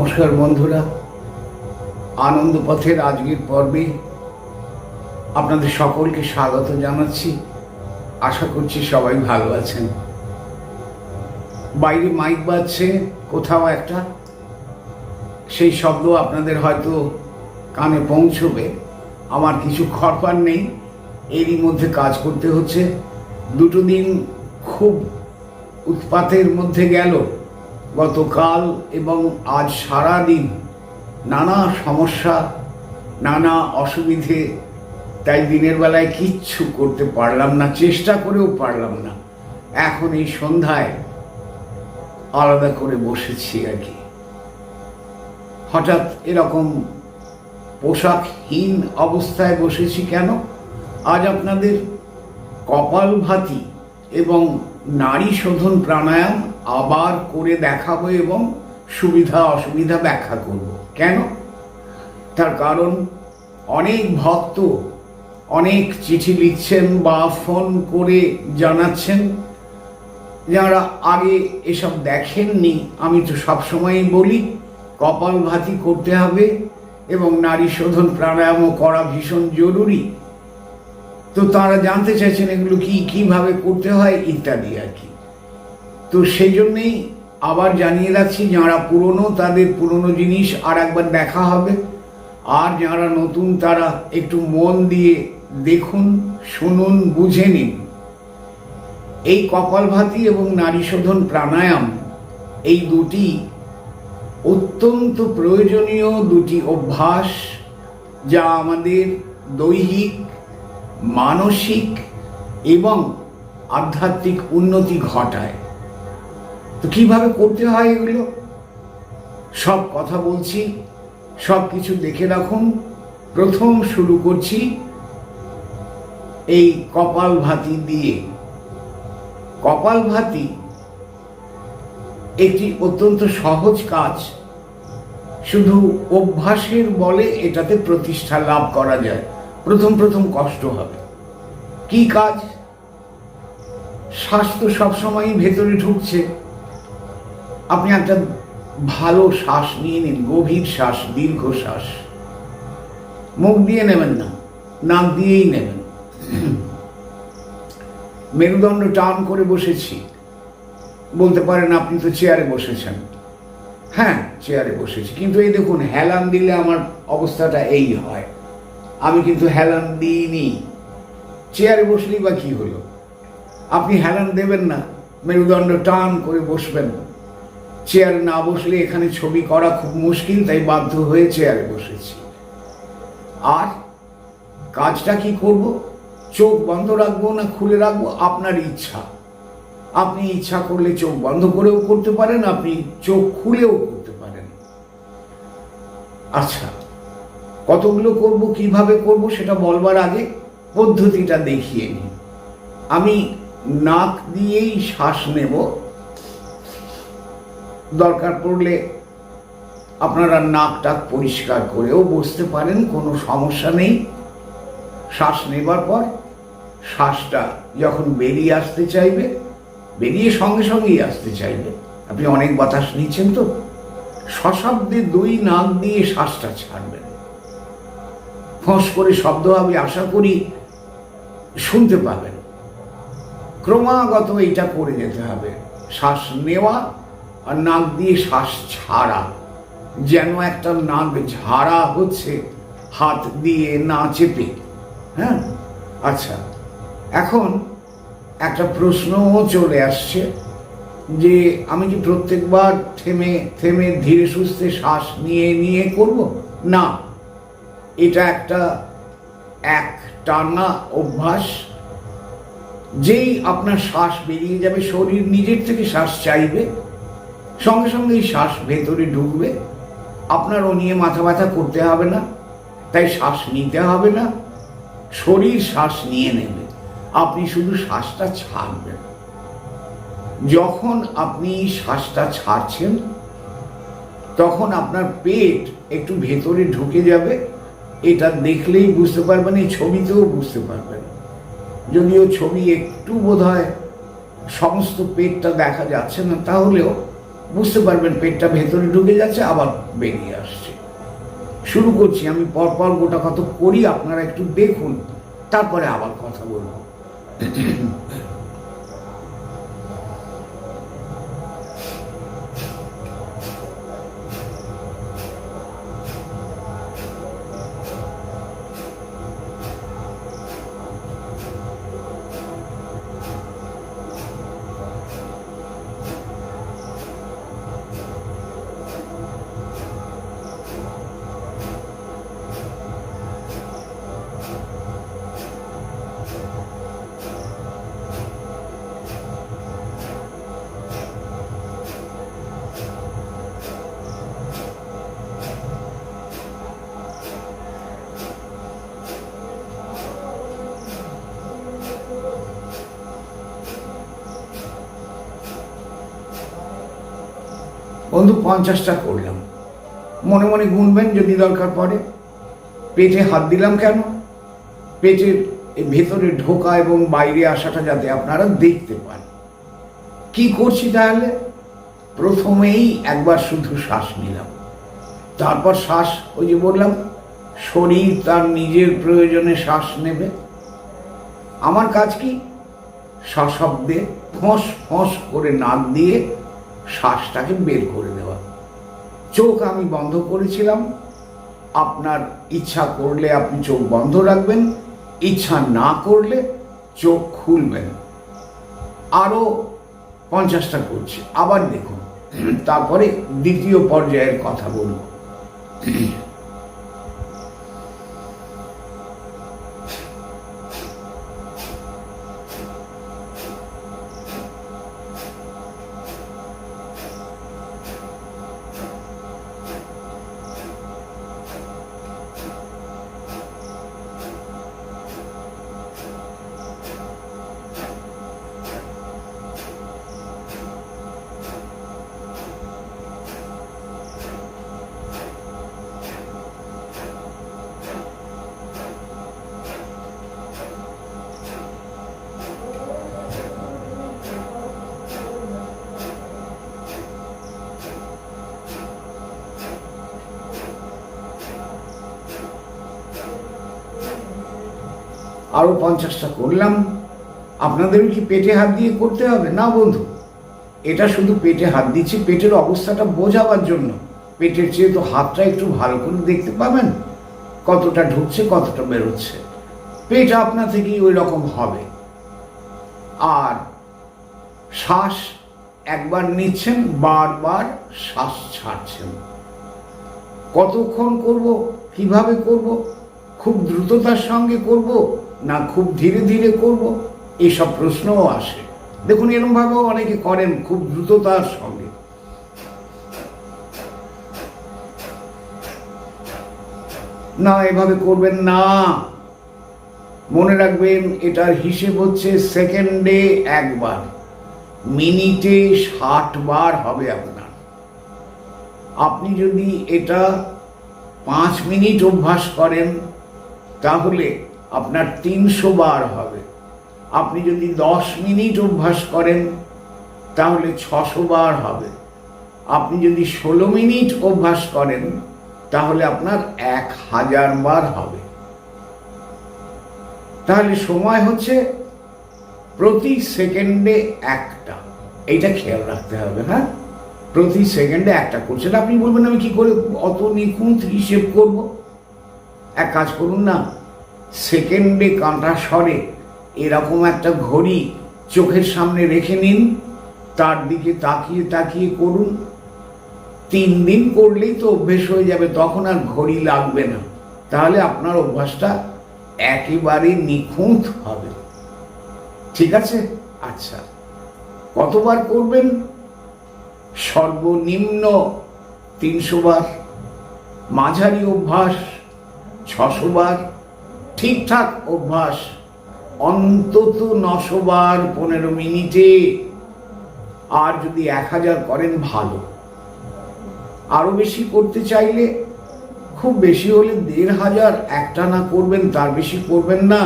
নমস্কার বন্ধুরা। আনন্দ পথের আজকের পর্বে আপনাদের সকলকে স্বাগত জানাচ্ছি। আশা করছি সবাই ভালো আছেন। বাইরে মাইক বাজছে, কোথাও একটা। সেই শব্দ আপনাদের হয়তো কানে পৌঁছবে। আমার কিছু খরপার নেই, এরই মধ্যে কাজ করতে হচ্ছে। দুটো দিন খুব উৎপাতের মধ্যে গেল। গতকাল এবং আজ সারা দিন নানা সমস্যা, নানা অসুবিধে, তাই দিনের বেলায় কিচ্ছু করতে পারলাম না, চেষ্টা করেও পারলাম না। এখন এই সন্ধ্যায় আলাদা করে বসেছি আর কি। হঠাৎ এরকম পোশাকহীন অবস্থায় বসেছি কেন? আজ আপনাদের কপালভাতি এবং নারী শোধন প্রাণায়াম আবার করে দেখাবো এবং সুবিধা, অসুবিধা ব্যাখ্যা করব। কেন? তার কারণ, অনেক ভক্ত অনেক চিঠি লিখছেন বা ফোন করে জানাচ্ছেন। যারা আগে এসব দেখেননি, আমি তো সবসময়ই বলি, কপাল ভাতি করতে হবে এবং নারী শোধন প্রাণায়ামও করা ভীষণ জরুরি। তো তারা জানতে চাইছেন এগুলো কি, কীভাবে করতে হয়, ইত্যাদি আর কি। তো সেই জন্যেই আবার জানিয়ে রাখছি, যারা পুরনো তাদের পুরনো জিনিস আর একবার দেখা হবে। আর যারা নতুন তারা একটু মন দিয়ে দেখুন, শুনুন, বুঝে নিন। এই কপালভাতি এবং নারী শোধন প্রাণায়াম, এই দুটি অত্যন্ত প্রয়োজনীয় দুটি অভ্যাস যা আমাদের দৈহিক, মানসিক এবং আধ্যাত্মিক উন্নতি ঘটায়। তো কীভাবে করতে হয় এগুলো? সব কথা বলছি, সব কিছু দেখে রাখুন। প্রথম শুরু করছি এই কপাল ভাতি দিয়ে। কপাল ভাতি একটি অত্যন্ত সহজ কাজ। শুধু অভ্যাসের বলে এটাতে প্রতিষ্ঠা লাভ করা যায়। প্রথম প্রথম কষ্ট হবে। কি কাজ? তো সবসময়ই ভেতরে ঢুকছে। আপনি একটা ভালো শ্বাস নিয়ে নিন, গভীর শ্বাস, দীর্ঘ শ্বাস। মুখ দিয়ে নেবেন না, নাক দিয়েই নেবেন। মেরুদণ্ড টান করে বসেছি। বলতে পারেন আপনি তো চেয়ারে বসেছেন। হ্যাঁ চেয়ারে বসেছি। কিন্তু এই দেখুন, হেলান দিলে আমার অবস্থাটা এই হয়। আমি কিন্তু হেলান দিইনি। চেয়ারে বসলেই বা কি হলো? আপনি হেলান দেবেন না, মেরুদণ্ড টান করে বসবেন। চেয়ারে না বসলে এখানে ছবি করা খুব মুশকিল, তাই বাধ্য হয়ে চেয়ারে বসেছি। আর কাজটা কি করব? চোখ বন্ধ রাখব না খুলে রাখব? আপনার ইচ্ছা। আপনি ইচ্ছা করলে চোখ বন্ধ করেও করতে পারেন, আপনি চোখ খুলেও করতে পারেন। আচ্ছা কতগুলো করব, কীভাবে করব সেটা বলবার আগে পদ্ধতিটা দেখিয়ে নিই। আমি নাক দিয়েই শ্বাস নেব। দরকার পড়লে আপনারা নাক টাক পরিষ্কার করেও বসতে পারেন, কোনো সমস্যা নেই। শ্বাস নেবার পর শ্বাসটা যখন বেরিয়ে আসতে চাইবে, বেরিয়ে সঙ্গে সঙ্গেই আসতে চাইবে। আপনি অনেক বাতাস নিচ্ছেন তো, সশব্দে দুই নাক দিয়ে শ্বাসটা ছাড়বেন। ফোঁস করে শব্দ আমি আশা করি শুনতে পাবেন। ক্রমাগত এটা করে যেতে হবে। শ্বাস নেওয়া আর নাক দিয়ে শ্বাস ছাড়া। যেন একটা নাক ঝাড়া হচ্ছে, হাত দিয়ে না চেপে। হ্যাঁ? আচ্ছা এখন একটা প্রশ্নও চলে আসছে যে আমি কি প্রত্যেকবার থেমে থেমে ধীরে সুস্থে শ্বাস নিয়ে নিয়ে করব? না। এটা একটা এক টানা অভ্যাস। যেই আপনার শ্বাস বেরিয়ে যাবে, শরীর নিজের থেকে শ্বাস চাইবে। সঙ্গে সঙ্গে এই শ্বাস ভেতরে ঢুকবে। আপনার ও নিয়ে মাথা ব্যথা করতে হবে না, তাই শ্বাস নিতে হবে না, শরীর শ্বাস নিয়ে নেবে। আপনি শুধু শ্বাসটা ছাড়বেন। যখন আপনি শ্বাসটা ছাড়ছেন, তখন আপনার পেট একটু ভেতরে ঢুকে যাবে। এটা দেখলেই বুঝতে পারবেন, এই ছবিতেও বুঝতে পারবেন। যদিও ছবি একটু বোধ হয় সমস্ত পেটটা দেখা যাচ্ছে না, তাহলেও বুঝতে পারবেন পেটটা ভেতরে ঢুকে যাচ্ছে, আবার বেরিয়ে আসছে। শুরু করছি আমি, পরপর গোটা কত করি, আপনারা একটু দেখুন, তারপরে আবার কথা বলব। বন্ধু পঞ্চাশটা করলাম। মনে মনে গুনবেন যদি দরকার পড়ে। পেটে হাত দিলাম কেন? পেটের ভেতরে ঢোকা এবং বাইরে আসাটা যাতে আপনারা দেখতে পান। কি করছি তাহলে? প্রথমেই একবার শুধু শ্বাস নিলাম। তারপর শ্বাস, ওই যে বললাম, শরীর তার নিজের প্রয়োজনে শ্বাস নেবে। আমার কাজ কি? সশব্দে ফোঁস ফোঁস করে নাক দিয়ে শ্বাসটাকে বের করে দেওয়া। চোখ আমি বন্ধ করেছিলাম। আপনার ইচ্ছা করলে আপনি চোখ বন্ধ রাখবেন, ইচ্ছা না করলে চোখ খুলবেন। আরও পঞ্চাশটা করছি, আবার দেখুন। তারপরে দ্বিতীয় পর্যায়ের কথা বলব। আরও পঞ্চাশটা করলাম। আপনাদের কি পেটে হাত দিয়ে করতে হবে? না বন্ধু, এটা শুধু পেটে হাত দিচ্ছি, পেটের অবস্থাটা বোঝাবার জন্য। পেটের চেয়ে তো হাতটা একটু ভালো করে দেখতে পাবেন, কতটা ঢুকছে, কতটা বেরোচ্ছে। পেট আপনা থেকেই ওই রকম হবে। আর শ্বাস একবার নিচ্ছেন, বারবার শ্বাস ছাড়ছেন। কতক্ষণ করব, কীভাবে করব, খুব দ্রুততার সঙ্গে করব না, খুব ধীরে ধীরে করব এইসব প্রশ্নও আসে। দেখুন, এরমভাবেও অনেকে করেন খুব দ্রুততার সঙ্গে। না, এভাবে করবেন না। মনে রাখবেন, এটার হিসেব হচ্ছে সেকেন্ডে একবার, মিনিটে ষাট বার হবে আপনার। আপনি যদি এটা পাঁচ মিনিট অভ্যাস করেন, তাহলে আপনার তিনশো বার হবে। আপনি যদি দশ মিনিট অভ্যাস করেন, তাহলে ছশো বার হবে। আপনি যদি ষোলো মিনিট অভ্যাস করেন, তাহলে আপনার এক হাজার বার হবে। তাহলে সময় হচ্ছে প্রতি সেকেন্ডে একটা। এইটা খেয়াল রাখতে হবে হ্যাঁ? প্রতি সেকেন্ডে একটা করছেন। আপনি বলবেন, আমি কি করে অত নিখুঁত হিসেব করব? এক কাজ করুন না। সেকেন্ডে কাঁটা সরে এরকম একটা ঘড়ি চোখের সামনে রেখে নিন, তার দিকে তাকিয়ে তাকিয়ে করুন। তিন দিন করলেই তো অভ্যেস হয়ে যাবে, তখন আর ঘড়ি লাগবে না। তাহলে আপনার অভ্যাসটা একেবারে নিখুঁত হবে। ঠিক আছে? আচ্ছা কতবার করবেন? সর্বনিম্ন তিনশো বার, মাঝারি অভ্যাস ছশো বার ঠিকঠাক অভ্যাস। অন্তত নশো বার পনেরো মিনিটে। আর যদি এক হাজার করেন, ভালো। আরও বেশি করতে চাইলে, খুব বেশি হলে দেড় হাজার একটা না করবেন, তার বেশি করবেন না।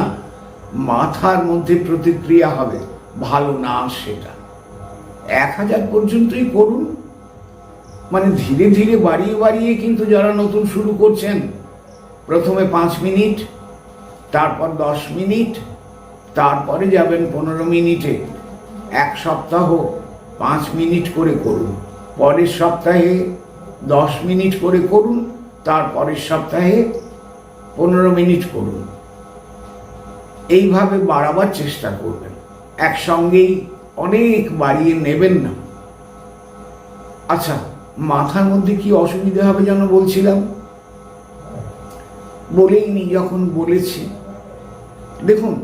মাথার মধ্যে প্রতিক্রিয়া হবে, ভালো না সেটা। এক হাজার পর্যন্তই করুন। মানে ধীরে ধীরে বাড়িয়ে বাড়িয়ে কিন্তু যারা নতুন শুরু করছেন, প্রথমে পাঁচ মিনিট তারপর দশ মিনিট, তারপরে যাবেন পনেরো মিনিটে। এক সপ্তাহ পাঁচ মিনিট করে করুন। পরের সপ্তাহে দশ মিনিট করে করুন, তারপরের সপ্তাহে পনেরো মিনিট করুন। এইভাবে বাড়াবার চেষ্টা করবেন। একসঙ্গেই অনেক বাড়িয়ে নেবেন না। আচ্ছা মাথার মধ্যে কি অসুবিধা হবে যেন বলছিলাম? বলেই নি যখন বলেছি। দেখুন,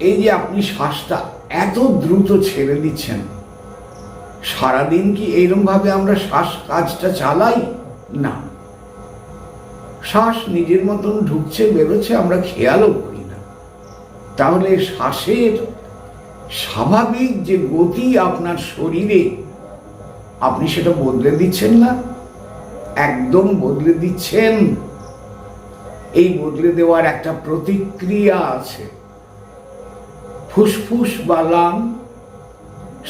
এই যে আপনি শ্বাসটা এত দ্রুত ছেড়ে দিচ্ছেন, সারাদিন কি এইরকম ভাবে আমরা শ্বাস কাজটা চালাই? না। শ্বাস নিজের মতন ঢুকছে, বেরোচ্ছে, আমরা খেয়ালও করি না। তাহলে শ্বাসের স্বাভাবিক যে গতি আপনার শরীরে, আপনি সেটা বদলে দিচ্ছেন না? একদম বদলে দিচ্ছেন। এই বদলে দেওয়ার একটা প্রতিক্রিয়া আছে। ফুসফুস বা লাং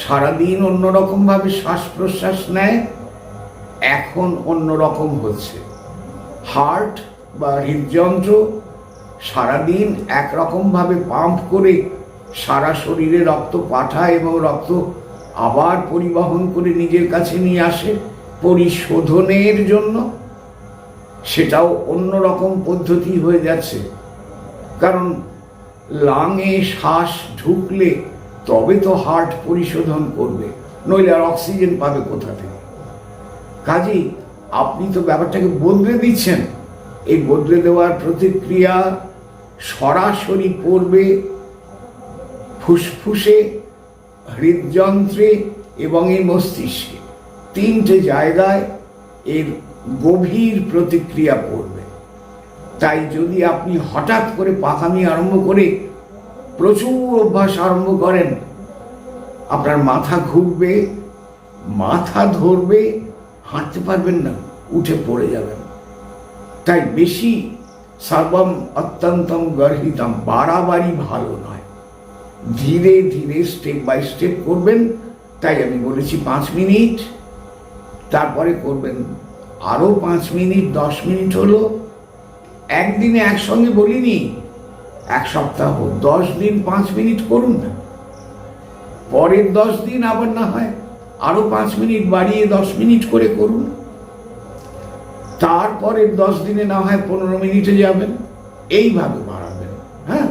সারাদিন অন্যরকম ভাবে শ্বাস প্রশ্বাস নেয়, এখন অন্যরকম হচ্ছে। হার্ট বা হৃদযন্ত্র সারাদিন একরকম ভাবে পাম্প করে সারা শরীরে রক্ত পাঠায় এবং রক্ত আবার পরিবহন করে নিজের কাছে নিয়ে আসে পরিশোধনের জন্য। সেটাও অন্যরকম পদ্ধতি হয়ে যাচ্ছে। কারণ লাঙে শ্বাস ঢুকলে তবে তো হার্ট পরিশোধন করবে, নইলে আর অক্সিজেন পাবে কোথা থেকে? কাজেই আপনি তো ব্যাপারটাকে বদলে দিচ্ছেন। এই বদলে দেওয়ার প্রতিক্রিয়া সরাসরি পড়বে ফুসফুসে, হৃদযন্ত্রে এবং এই মস্তিষ্কে। তিনটে জায়গায় এর গভীর প্রতিক্রিয়া পড়বে তাই যদি আপনি হঠাৎ করে পাখামি আরম্ভ করে প্রচুর অভ্যাস আরম্ভ করেন, আপনার মাথা ঘুরবে, মাথা ধরবে, হাঁটতে পারবেন না, উঠে পড়ে যাবেন। তাই বেশি সর্বম অত্যন্তম গর্হিতম, বাড়াবাড়ি ভালো নয়। ধীরে ধীরে স্টেপ বাই স্টেপ করবেন, তাই আমি বলেছি পাঁচ মিনিট, তারপরে করবেন আরও পাঁচ মিনিট, দশ মিনিট হলো। একদিনে একসঙ্গে বলিনি, এক সপ্তাহ, দশ দিন, পাঁচ মিনিট করুন না। পরের দশ দিন আবার না হয়, আরও পাঁচ মিনিট বাড়িয়ে দশ মিনিট করে করুন। তারপরের দশ দিনে না হয় পনেরো মিনিটে যাবেন, এইভাবে বাড়াবেন হ্যাঁ?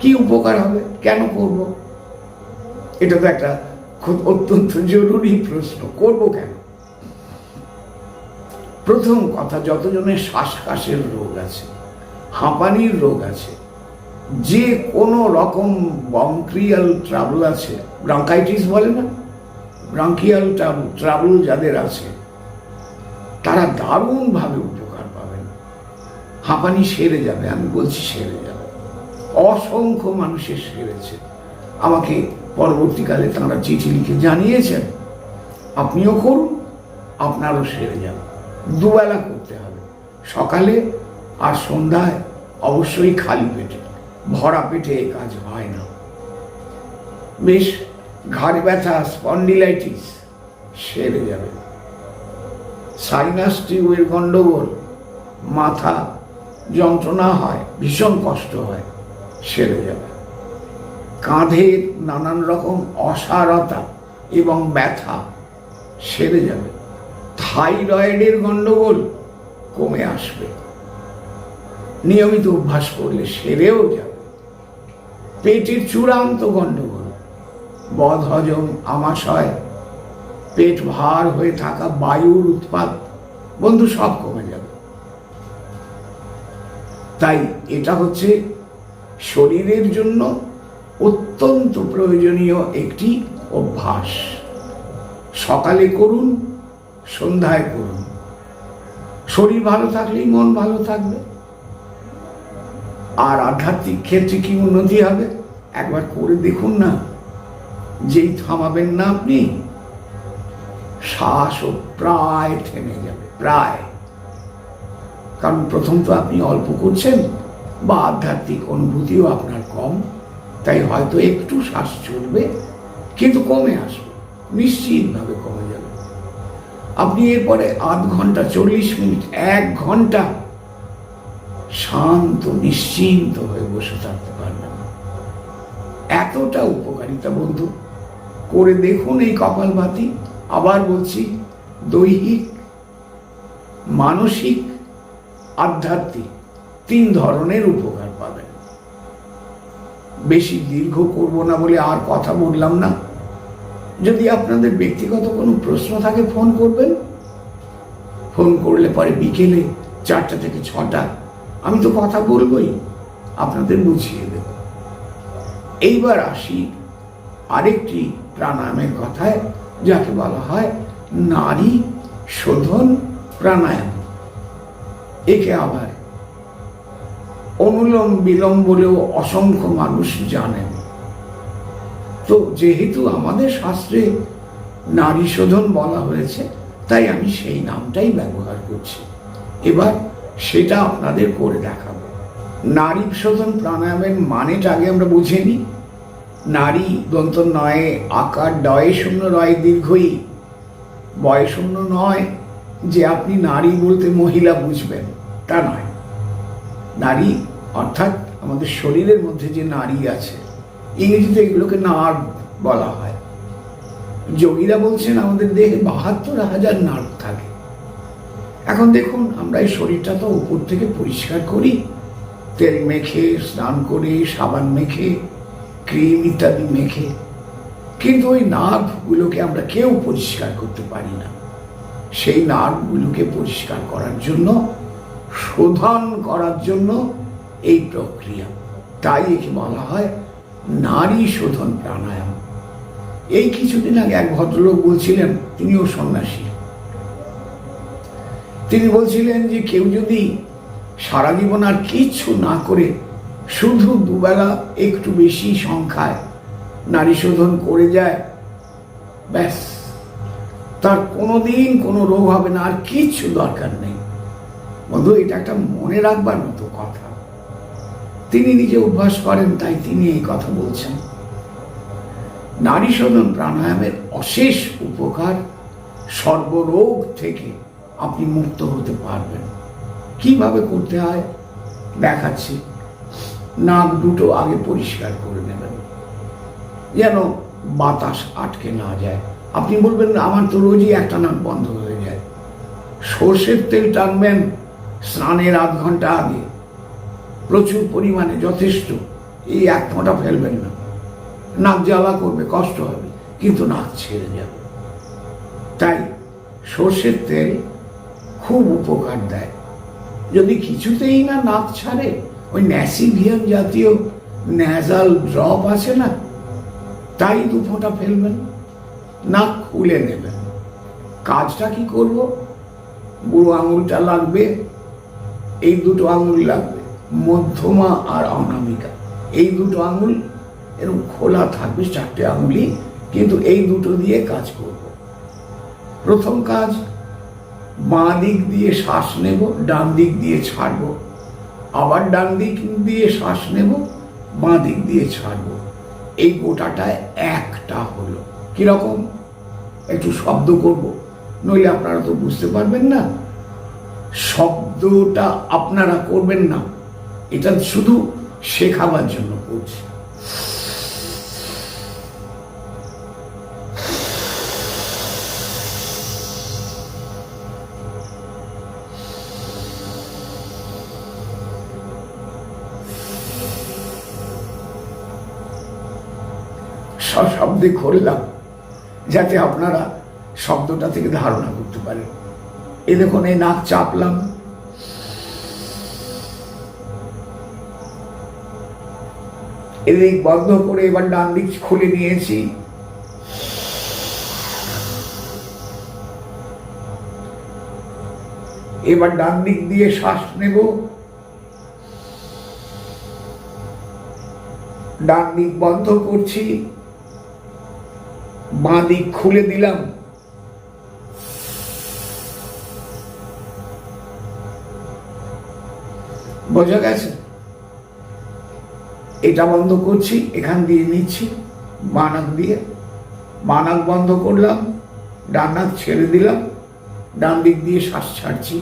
কি উপকার হবে, কেন করব? এটা তো একটা খুব অত্যন্ত জরুরি প্রশ্ন, করব কেন? প্রথম কথা যতজনের শ্বাসকাশের রোগ আছে, হাঁপানির রোগ আছে, যে কোনো রকম বংক্রিয়াল ট্রাবল আছে, ব্রাঙ্কাইটিস বলে না? ব্রঙ্কিয়াল ট্রাবল যাদের আছে, তারা দারুণভাবে উপকার পাবেন। হাঁপানি সেরে যাবে, আমি বলছি সেরে যাবে। অসংখ্য মানুষের সেরেছে। আমাকে পরবর্তীকালে তারা চিঠি লিখে জানিয়েছেন, আপনিও করুন, আপনারও সেরে যাবে। দুবেলা করতে হবে। সকালে আর সন্ধ্যায় অবশ্যই খালি পেটে। ভরা পেটে এ কাজ হয় না। বেশ, ঘাড় ব্যথা, স্পন্ডিলাইটিস, সেরে যাবে। সাইনাস টিউবের গন্ডগোল, মাথা যন্ত্রণা হয়, ভীষণ কষ্ট হয়, সেরে যাবে। কাঁধের নানান রকম অসারতা এবং ব্যথা, সেরে যাবে। থাইরয়েডের গন্ডগোল কমে আসবে। নিয়মিত অভ্যাস করলে সেরেও যাবে। পেটের চূড়ান্ত গন্ডগোল বদ হজম আমাশয়, পেট ভার হয়ে থাকা বায়ুর উৎপাদ বন্ধু, সব কমে যাবে। তাই এটা হচ্ছে শরীরের জন্য অত্যন্ত প্রয়োজনীয় একটি অভ্যাস। সকালে করুন সন্ধ্যায় করুন। শরীর ভালো থাকলেই মন ভালো থাকবে। আর আধ্যাত্মিক ক্ষেত্রে কি উন্নতি হবে? একবার করে দেখুন না। যেই থামাবেন না আপনি, শ্বাসও প্রায় থেমে যাবে, প্রায়। কারণ প্রথম তো আপনি অল্প করছেন, বা আধ্যাত্মিক অনুভূতিও আপনার কম। তাই হয়তো একটু শ্বাস চলবে, কিন্তু কমে আসবে, নিশ্চিতভাবে কমে যাবে। আপনি এরপরে আধ ঘণ্টা, চল্লিশ মিনিট, এক ঘণ্টা শান্ত, নিশ্চিন্ত হয়ে বসে থাকতে পারবেন এতটা উপকারিতা বন্ধু। করে দেখুন এই কপালভাতি আবার বলছি, দৈহিক, মানসিক, আধ্যাত্মিক তিন ধরনের উপকার পাবেন। বেশি দীর্ঘ করব না বলে আর কথা বললাম না। যদি আপনাদের ব্যক্তিগত কোনো প্রশ্ন থাকে, ফোন করবেন। ফোন করলে পরে বিকেলে চারটা থেকে ছটা, আমি তো কথা বলবই, আপনাদের বুঝিয়ে দেব। এইবার আসি আরেকটি প্রাণায়ামের কথায়, যাকে বলা হয় নারী শোধন প্রাণায়াম। একে আবার অনুলোম বিলোম বলেও অসংখ্য মানুষ জানেন। তো যেহেতু আমাদের শাস্ত্রে নারী শোধন বলা হয়েছে, তাই আমি সেই নামটাই ব্যবহার করছি। এবার সেটা আপনাদের করে দেখাবো। নারী শোধন প্রাণায়ামের মানেটা আগে আমরা বুঝে নিই। নারী দন্ত নয়ে আকার ডয়ে শূন্য রয় দীর্ঘই, বয় শূন্য নয় যে আপনি নারী বলতে মহিলা বুঝবেন, তা নয়। নারী অর্থাৎ আমাদের শরীরের মধ্যে যে নারী আছে ইংরেজিতে এগুলোকে নার্ভ বলা হয়। যোগীরা বলছেন, আমাদের দেহে বাহাত্তর হাজার নার্ভ থাকে। এখন দেখুন, আমরা এই শরীরটা তো উপর থেকে পরিষ্কার করি। তেল মেখে, স্নান করে, সাবান মেখে, ক্রিম ইত্যাদি মেখে। কিন্তু ওই নার্ভগুলোকে আমরা কেউ পরিষ্কার করতে পারি না। সেই নার্ভগুলোকে পরিষ্কার করার জন্য, শোধন করার জন্য এই প্রক্রিয়া। তাই একে বলা হয় নারী শোধন প্রাণায়াম। এই কিছুদিন আগে এক ভদ্রলোক বলছিলেন তিনিও সন্ন্যাসী। তিনি বলছিলেন যে, কেউ যদি সারা জীবন আর কিচ্ছু না করে শুধু দুবেলা একটু বেশি সংখ্যায় নারী শোধন করে যায়, ব্যাস, তার কোনোদিন কোনো রোগ হবে না, আর কিচ্ছু দরকার নেই। বন্ধু, এটা একটা মনে রাখবার মতো কথা। তিনি নিজে অভ্যাস করেন, তাই তিনি এই কথা বলছেন। নারী শোধন প্রাণায়ামের অশেষ উপকার সর্বরোগ থেকে আপনি মুক্ত হতে পারবেন। কীভাবে করতে হয়? দেখাচ্ছি। নাক দুটো আগে পরিষ্কার করে নেবেন। যেন বাতাস আটকে না যায়। আপনি বলবেন, আমার তো রোজই একটা নাক বন্ধ হয়ে যায়। সর্ষের তেল টানবেন স্নানের আধ ঘণ্টা আগে। প্রচুর পরিমাণে যথেষ্ট। এই এক ফোঁটা ফেলবেন না। নাক জ্বালা করবে, কষ্ট হবে, কিন্তু নাক ছেড়ে যাবে। তাই সর্ষের তেল খুব উপকার দেয়। যদি কিছুতেই না নাক ছাড়ে, ওই ন্যাসিভিয়ান জাতীয় ন্যাজাল ড্রপ আছে না, তাই দু ফোঁটা ফেলবেন। নাক খুলে নেবেন। কাজটা কি করব? বুড়ো আঙুলটা লাগবে, এই দুটো আঙুল লাগবে। মধ্যমা আর অনামিকা। এই দুটো আঙুল এরকম খোলা থাকবে চারটে আঙুলি কিন্তু এই দুটো দিয়ে কাজ করব। প্রথম কাজ, বাঁ দিক দিয়ে শ্বাস নেব, ডান দিক দিয়ে ছাড়ব। আবার ডান দিক দিয়ে শ্বাস নেব, বাঁ দিক দিয়ে ছাড়ব। এই গোটাটায় একটা হলো। কীরকম? একটু শব্দ করব, নইলে আপনারা তো বুঝতে পারবেন না। শব্দটা আপনারা করবেন না। এটা শুধু শেখাবার জন্য করছি। সশব্দে করলাম, যাতে আপনারা শব্দটা থেকে ধারণা করতে পারেন। এ দেখুন, এই নাক চাপলাম এদিক বন্ধ করে এবার ডান দিক খুলে নিয়েছি। এবার ডান দিক দিয়ে শ্বাস নেব। ডান দিক বন্ধ করছি। বাঁ দিক খুলে দিলাম। বোঝা গেছে? এটা বন্ধ করছি, এখান দিয়ে নিচ্ছি মানাক দিয়ে। মানাক বন্ধ করলাম ডানাক ছেড়ে দিলাম ডান দিক দিয়ে শ্বাস ছাড়ছি।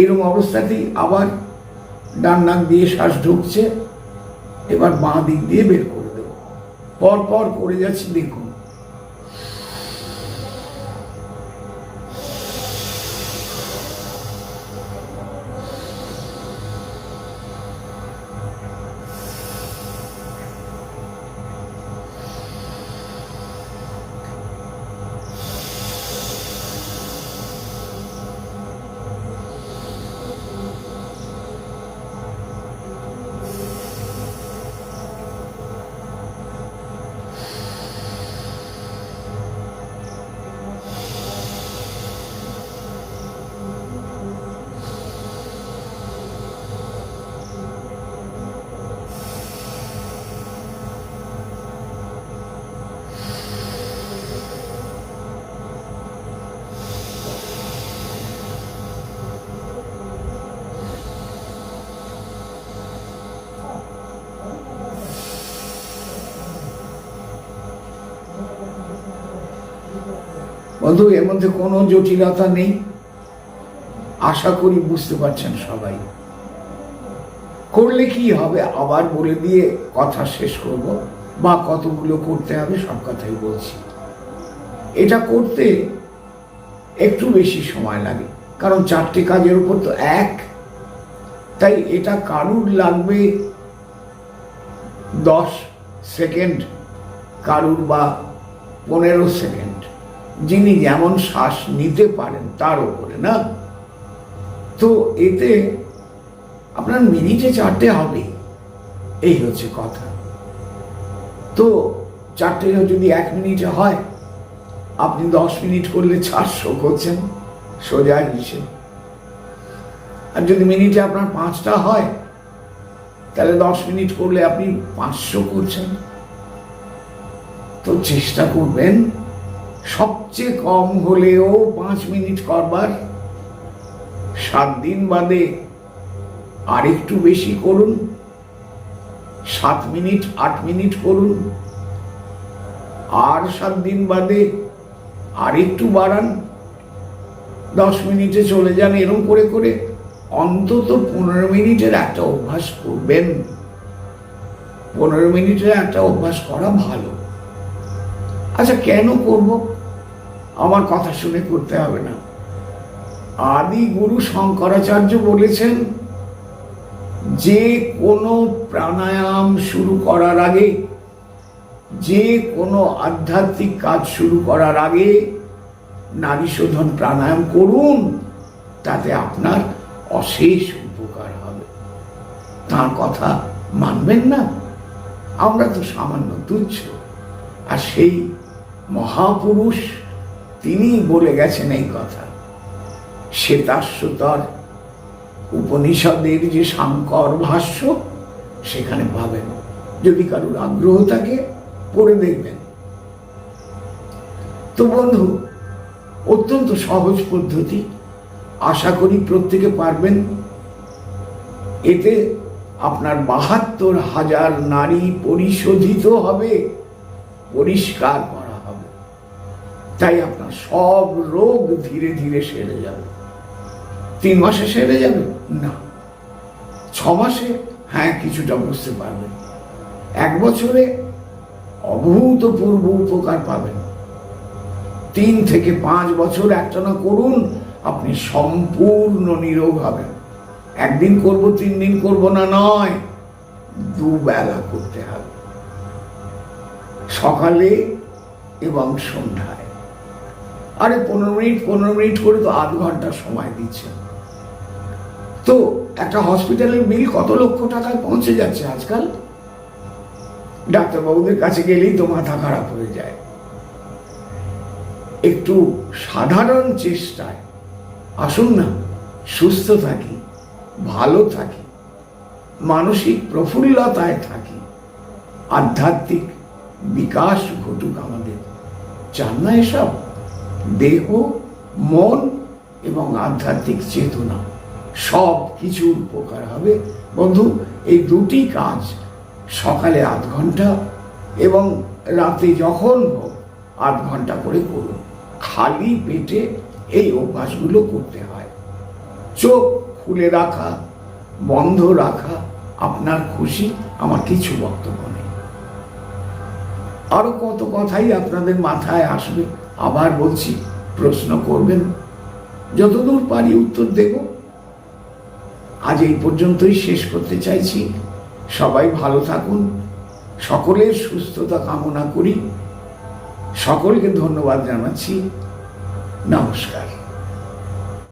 এরকম অবস্থাতেই আবার ডান নাক দিয়ে শ্বাস ঢুকছে, এবার বাঁ দিক দিয়ে বের করে দেবো। পর পর করে যাচ্ছি, দেখুন। বন্ধু এর মধ্যে কোনো জটিলতা নেই। আশা করি বুঝতে পারছেন সবাই। করলে কি হবে? আবার বলে দিয়ে কথা শেষ করব। বা কতগুলো করতে হবে সব কথাই বলছি। এটা করতে একটু বেশি সময় লাগে। কারণ চারটে কাজের উপর তো এক। তাই এটা কারুর লাগবে? দশ সেকেন্ড, কারুর বা পনেরো সেকেন্ড। যিনি যেমন শ্বাস নিতে পারেন তার ওপরে না? তো এতে আপনার মিনিটে চারটে হবে। এই হচ্ছে কথা। তো চারটে যদি এক মিনিটে হয়, আপনি দশ মিনিট করলে চারশো করছেন, সোজা হিসেব আর যদি মিনিটে আপনার পাঁচটা হয়, তাহলে দশ মিনিট করলে আপনি পাঁচশো করছেন। তো চেষ্টা করবেন সবচেয়ে কম হলেও পাঁচ মিনিট করবার। সাত দিন বাদে আর একটু বেশি করুন। সাত মিনিট, আট মিনিট করুন। আর সাত দিন বাদে আর একটু বাড়ান। দশ মিনিটে চলে যান এরকম করে করে। অন্তত পনেরো মিনিটের একটা অভ্যাস করবেন। পনেরো মিনিটের একটা অভ্যাস করা ভালো। আচ্ছা কেন করব? আমার কথা শুনে করতে হবে না। আদি গুরু শঙ্করাচার্য বলেছেন, যে কোনো প্রাণায়াম শুরু করার আগে, যে কোনো আধ্যাত্মিক কাজ শুরু করার আগে নারী শোধন প্রাণায়াম করুন, তাতে আপনার অশেষ উপকার হবে। তার কথা মানবেন না? আমরা তো সামান্য তুচ্ছ। আর সেই মহাপুরুষ তিনি বলে গেছেন এই কথা। শ্বেতাশ্বতর উপনিষদের যে সাংকর ভাষ্য, সেখানে পাবেন যদি কারোর আগ্রহ থাকে, পড়ে দেখবেন। তো বন্ধু, অত্যন্ত সহজ পদ্ধতি। আশা করি প্রত্যেকে পারবেন। এতে আপনার বাহাত্তর হাজার নারী পরিশোধিত হবে, পরিষ্কার তাই আপনার সব রোগ ধীরে ধীরে সেরে যাবে। তিন মাসে সেরে যাবে? না। ছ মাসে? হ্যাঁ কিছুটা বুঝতে পারবেন। এক বছরে অভূতপূর্ব উপকার পাবেন। তিন থেকে পাঁচ বছর একটানা করুন, আপনি সম্পূর্ণ নিরোগ হবেন। একদিন করব, তিন দিন করব না, নয়। দুবেলা করতে হবে। সকালে এবং সন্ধ্যায়। আরে পনেরো মিনিট পনেরো মিনিট করে তো আধ ঘণ্টা সময় দিচ্ছে। তো একটা হসপিটালের বিল কত লক্ষ টাকায় পৌঁছে যাচ্ছে আজকাল? ডাক্তারবাবুদের কাছে গেলেই তো মাথা খারাপ হয়ে যায়। একটু সাধারণ চেষ্টায় আসুন না, সুস্থ থাকি, ভালো থাকি, মানসিক প্রফুল্লতায় থাকি, আধ্যাত্মিক বিকাশ ঘটুক আমাদের। চান না এসব? দেহ, মন এবং আধ্যাত্মিক চেতনা সব কিছুর উপকার হবে। বন্ধু, এই দুটি কাজ সকালে আধ ঘণ্টা এবং রাতে যখন হোক আধ ঘণ্টা করে করুন। খালি পেটে এই অভ্যাসগুলো করতে হয়। চোখ খুলে রাখা, বন্ধ রাখা, আপনার খুশি, আমার কিছু বক্তব্য নেই। আরও কত কথাই আপনাদের মাথায় আসবে। আবার বলছি, প্রশ্ন করবেন। যতদূর পারি উত্তর দেব। আজ এই পর্যন্তই শেষ করতে চাইছি। সবাই ভালো থাকুন। সকলের সুস্থতা কামনা করি। সকলকে ধন্যবাদ জানাচ্ছি। নমস্কার।